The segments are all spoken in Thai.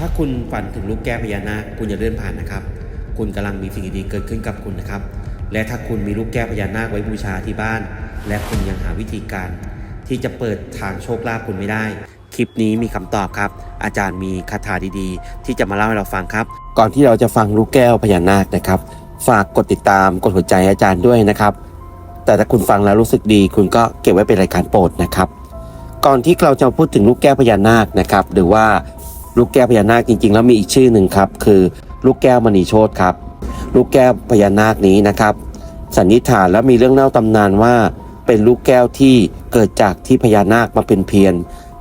ถ้าคุณฝันถึงลูกแก้วพญานาคคุณอย่าเลื่อนผ่านนะครับ คุณกำลังมีสิ่งดีๆเกิดขึ้นกับคุณนะครับ และถ้าคุณมีลูกแก้วพญานาคไว้บูชาที่บ้าน และคุณยังหาวิธีการ ที่จะเปิดทางโชคลาภคุณไม่ได้ คลิปนี้มีคำตอบครับ อาจารย์มีคาถาดีๆ ที่จะมาเล่าให้เราฟังครับ ก่อนที่เราจะฟังลูกแก้วพญานาคนะครับ ฝากกดติดตามกดหัวใจอาจารย์ด้วยนะครับ แต่ถ้าคุณฟังแล้วรู้สึกดี คุณก็เก็บไว้เป็นรายการโปรดนะครับ ก่อนที่เราจะพูดถึงลูกแก้วพญานาคนะครับ หรือว่า ลูกแก้วพญานาคจริงๆ แล้วมีอีกชื่อหนึ่งครับ คือลูกแก้วมณีโชตครับ ลูกแก้วพญานาคนี้นะครับ สันนิษฐานและมีเรื่องเล่าตำนานว่า เป็นลูกแก้วที่เกิดจากที่พญานาคมาเป็นเพียร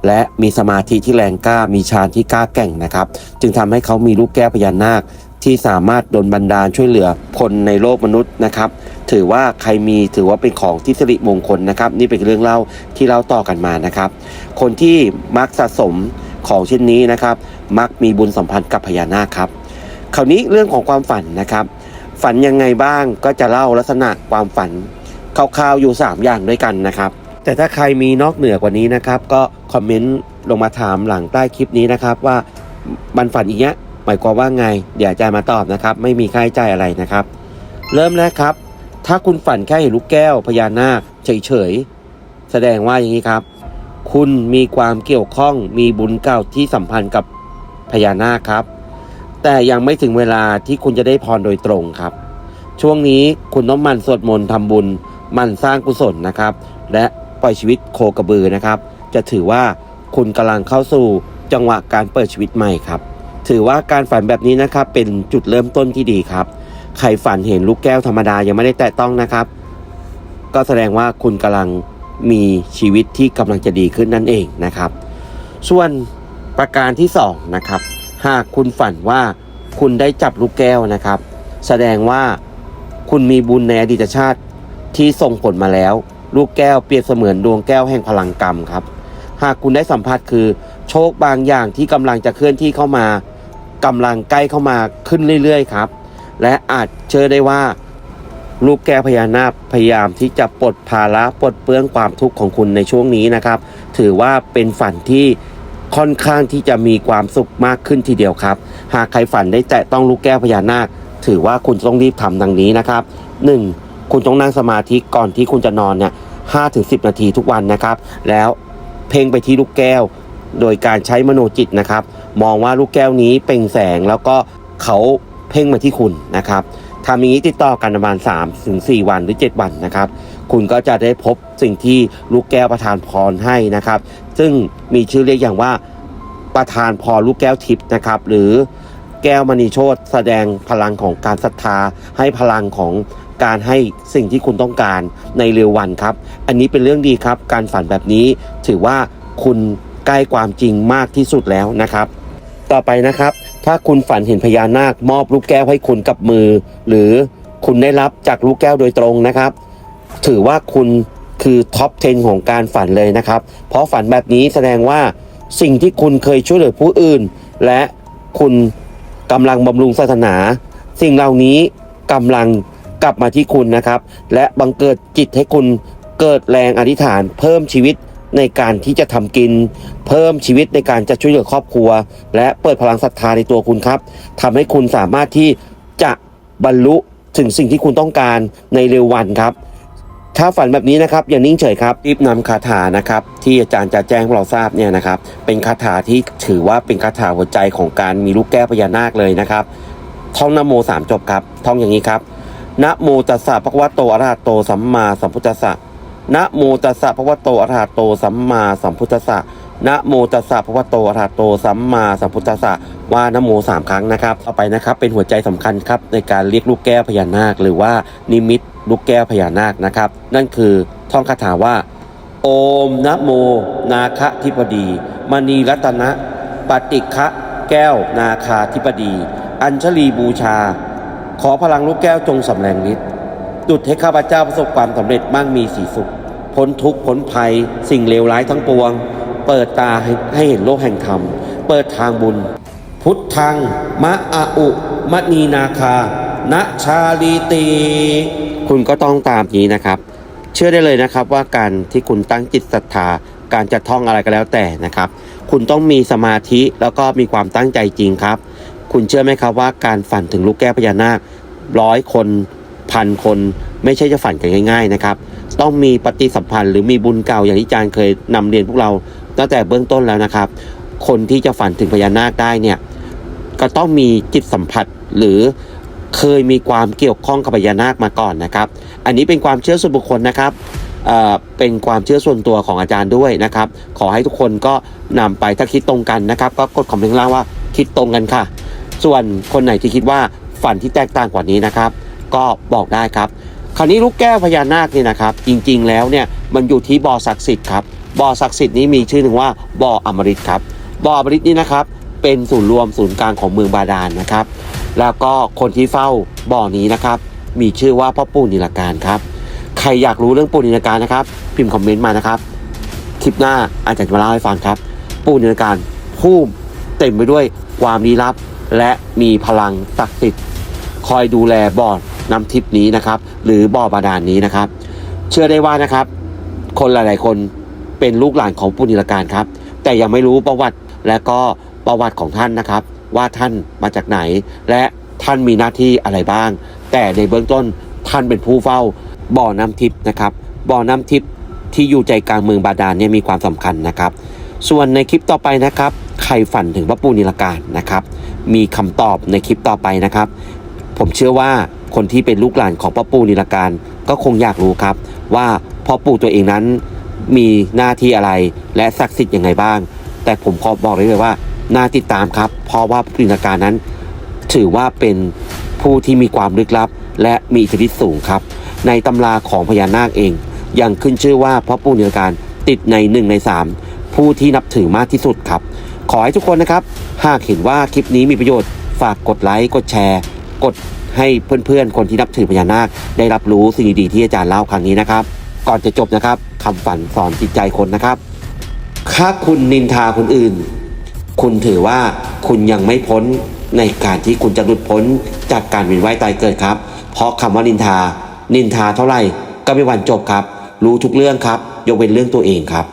และมีสมาธิที่แรงกล้ามีฌานที่กล้าแกร่งนะครับ จึงทำให้เขามีลูกแก้วพญานาคที่สามารถดลบันดาลช่วยเหลือคนในโลกมนุษย์นะครับ ถือว่าใครมีถือว่าเป็นของที่สิริมงคลนะครับ นี่เป็นเรื่องเล่าที่เล่าต่อกันมานะครับ คนที่มักสะสม ของเช่นนี้นะครับ มักมีบุญสัมพันธ์กับพญานาคครับ คราวนี้เรื่องของความฝันนะครับ ฝันยังไงบ้างก็จะเล่าลักษณะความฝันคร่าวๆอยู่ 3 อย่างด้วยกันนะครับ แต่ถ้าใครมีนอกเหนือกว่านี้นะครับ ก็คอมเมนต์ลงมาถามหลังใต้คลิปนี้นะครับ ว่ามันฝันอย่างเงี้ยหมายความว่าไง เดี๋ยวอาจารย์มาตอบนะครับ ไม่มีค่าใช้จ่ายอะไรนะครับ เริ่มแรกครับ ถ้าคุณฝันแค่เห็นลูกแก้วพญานาคเฉยๆแสดงว่าอย่างนี้ครับ คุณมีความเกี่ยวข้องมีบุญเก่าที่สัมพันธ์กับพญานาคครับ แต่ยังไม่ถึงเวลาที่คุณจะได้พรโดยตรงครับ ช่วงนี้คุณต้องมันสวดมนต์ทำบุญมันสร้างกุศลนะครับ และปล่อยชีวิตโคกระบือนะครับ จะถือว่าคุณกำลังเข้าสู่จังหวะการเปิดชีวิตใหม่ครับ ถือว่าการฝันแบบนี้นะครับเป็นจุดเริ่มต้นที่ดีครับ ใครฝันเห็นลูกแก้วธรรมดายังไม่ได้แตะต้องนะครับ ก็แสดงว่าคุณกำลัง มีชีวิตที่กำลังจะดีขึ้นนั่นเองนะครับ ส่วนประการที่สองนะครับหากคุณฝันว่าคุณได้จับลูกแก้วนะครับ แสดงว่าคุณมีบุญในอดีตชาติที่ส่งผลมาแล้ว ลูกแก้วเปรียบเสมือนดวงแก้วแห่งพลังกรรมครับ หากคุณได้สัมผัสคือโชคบางอย่างที่กำลังจะเคลื่อนที่เข้ามากำลังใกล้เข้ามาขึ้นเรื่อยๆครับ และอาจเชื่อได้ว่า ลูกแก้วพญานาคพยายามที่จะปลดภาระปลดเปลื้องความทุกข์ของคุณในช่วงนี้นะครับ ถือว่าเป็นฝันที่ค่อนข้างที่จะมีความสุขมากขึ้นทีเดียวครับ หากใครฝันได้แตะต้องลูกแก้วพญานาค ถือว่าคุณต้องรีบทำดังนี้นะครับ 1. คุณต้องนั่งสมาธิก่อนที่คุณจะนอนเนี่ยห้าถึงสินาทีทุกวันนะครับ แล้วเพ่งไปที่ลูกแก้ว โดยการใช้มโนจิตนะครับ มองว่าลูกแก้วนี้เปล่งแสงแล้วก็เขาเพ่งมาที่คุณนะครับ ทำอย่างนี้ติดต่อกันประมาณ3ถึง4วันหรือ 7 วันนะครับ คุณก็จะได้พบสิ่งที่ลูกแก้วประทานพรให้นะครับ ซึ่งมีชื่อเรียกอย่างว่าประทานพรลูกแก้วทิพย์นะครับ หรือแก้วมณีโชตแสดงพลังของการศรัทธาให้พลังของการให้สิ่งที่คุณต้องการในเร็ววันครับ อันนี้เป็นเรื่องดีครับ การฝันแบบนี้ถือว่าคุณใกล้ความจริงมากที่สุดแล้วนะครับ ต่อไปนะครับ ถ้าคุณฝันเห็นพญานาคมอบลูกแก้วให้คุณกับมือ หรือคุณได้รับจากลูกแก้วโดยตรงนะครับ ถือว่าคุณคือท็อป 10 ของการฝันเลยนะครับ เพราะฝันแบบนี้แสดงว่าสิ่งที่คุณเคยช่วยเหลือผู้อื่น และคุณกำลังบำรุงศาสนา สิ่งเหล่านี้กำลังกลับมาที่คุณนะครับ และบังเกิดจิตให้คุณเกิดแรงอธิษฐานเพิ่มชีวิต ในการที่จะทำกิน เพิ่มชีวิตในการจะช่วยเหลือครอบครัว และเปิดพลังศรัทธาในตัวคุณครับทำให้คุณสามารถที่จะบรรลุถึงสิ่งที่คุณต้องการในเร็ววันครับ ถ้าฝันแบบนี้นะครับอย่านิ่งเฉยครับรีบนำคาถานะครับ ที่อาจารย์จะแจ้งเราทราบเนี่ยนะครับ เป็นคาถาที่ถือว่าเป็นคาถาหัวใจของการมีลูกแก้วพญานาคเลยนะครับท่องนโมสามจบครับท่องอย่างนี้ครับนะโมตัสสะภะคะวะโตอะระหะโตสัมมาสัมพุทธัสสะ นะโมตัสสะภะคะวะโตอะระหะโตสัมมาสัมพุทธัสสะนะโมตัสสะภะคะวะโตอะระหะโตสัมมาสัมพุทธัสสะว่านะโมสามครั้งนะครับต่อไปนะครับ เป็นหัวใจสำคัญครับในการเรียกลูกแก้วพญานาค หรือว่านิมิตลูกแก้วพญานาคนะครับ นั่นคือท่องคาถาว่า โอมนะโม นาคธิปดีมณีรัตนะปฏิฆะแก้วนาคาธิปดี อัญชลีบูชา ขอพลังลูกแก้วจงสำแรงฤทธิ์ดุดให้ข้าพเจ้าประสบความสำเร็จมั่งมีสีสุข พ้นทุกข์พ้นภัย สิ่งเลวร้ายทั้งปวง เปิดตาให้ใหเห็นโลกแห่งธรรม เปิดทางบุญ พุทธัง มะอาอุมณีนาคาณชาลีตี คุณก็ต้องตามนี้นะครับ เชื่อได้เลยนะครับว่าการที่คุณตั้งจิตศรัทธาการจะท่องอะไรก็แล้วแต่นะครับ คุณต้องมีสมาธิแล้วก็มีความตั้งใจจริงครับ คุณเชื่อไหมครับว่าการฝันถึงลูกแก้วพญานาคร้อยคนพันคน ไม่ใช่จะฝันกันง่าย ๆนะครับ ต้องมีปฏิสัมพันธ์หรือมีบุญเก่าอย่างที่อาจารย์เคยนำเรียนพวกเราตั้งแต่เบื้องต้นแล้วนะครับ คนที่จะฝันถึงพญานาคได้เนี่ยก็ต้องมีจิตสัมผัสหรือเคยมีความเกี่ยวข้องกับพญานาคมาก่อนนะครับ อันนี้เป็นความเชื่อส่วนบุคคลนะครับเเป็นความเชื่อส่วนตัวของอาจารย์ด้วยนะครับ ขอให้ทุกคนก็นำไปถ้าคิดตรงกันนะครับ ก็กดคอมเมนต์ล่างว่าคิดตรงกันค่ะ ส่วนคนไหนที่คิดว่าฝันที่แตกต่างกว่านี้นะครับ ก็บอกได้ครับ คราวนี้ลูกแก้วพญานาคนี่นะครับ จริงๆแล้วเนี่ยมันอยู่ที่บ่อศักดิ์สิทธิ์ครับบ่อศักดิ์สิทธิ์นี้มีชื่อหนึ่งว่าบ่ออมฤตครับบ่ออมฤตนี้นะครับเป็นศูนย์รวมศูนย์กลางของเมืองบาดาลนะครับ แล้วก็คนที่เฝ้าบ่อนี้นะครับ มีชื่อว่าพ่อปู่นิลการครับใครอยากรู้เรื่องปู่นิลการนะครับ พิมพ์คอมเมนต์มานะครับคลิปหน้าอาจารย์จะมาเล่าให้ฟังครับ ปู่นิลการผู้เต็มไปด้วยความลี้ลับ และมีพลังศักดิ์สิทธิ์คอยดูแลบ่อน น้ำทิพนี้นะครับ หรือบ่อบาดาลนี้นะครับ เชื่อได้ว่านะครับ คนหลายๆ คนเป็นลูกหลานของปู่นิลการครับ แต่ยังไม่รู้ประวัติและก็ประวัติของท่านนะครับ ว่าท่านมาจากไหน และท่านมีหน้าที่อะไรบ้าง แต่ในเบื้องต้นท่านเป็นผู้เฝ้าบ่อน้ำทิพนะครับบ่อน้ำทิพที่อยู่ใจกลางเมืองบาดาลเนี่ยมีความสำคัญนะครับ ส่วนในคลิปต่อไปนะครับ ใครฝันถึงพระปู่นิลการนะครับ มีคำตอบในคลิปต่อไปนะครับ ผมเชื่อว่าคนที่เป็นลูกหลานของพ่อปู่นิลการก็คงอยากรู้ครับ ว่าพ่อปู่ตัวเองนั้นมีหน้าที่อะไรและศักดิ์สิทธิ์ยังไงบ้าง แต่ผมขอบอกเลยว่าน่าติดตามครับเพราะว่าปู่นิลการนั้น ถือว่าเป็นผู้ที่มีความลึกลับ และมีอิทธิฤทธิ์สูงครับ ในตำราของพญานาคเอง ยังขึ้นชื่อว่าพ่อปู่นิลการติดในหนึ่งในสามผู้ที่นับถือมากที่สุดครับ ขอให้ทุกคนนะครับ หากเห็นว่าคลิปนี้มีประโยชน์ฝากกดไลค์กดแชร์ กดให้เพื่อนๆ คนที่นับถือพญานาค ได้รับรู้สิ่งดีๆที่อาจารย์เล่าครั้งนี้นะครับ ก่อนจะจบนะครับคำฝันสอนจิตใจคนนะครับ ถ้าคุณนินทาคนอื่น คุณถือว่าคุณยังไม่พ้นในการที่คุณจะหลุดพ้นจากการเวียนว่ายตายเกิดครับ เพราะคำว่านินทา นินทาเท่าไหร่ก็ไม่หวันจบครับ รู้ทุกเรื่องครับ ยกเว้นเรื่องตัวเองครับ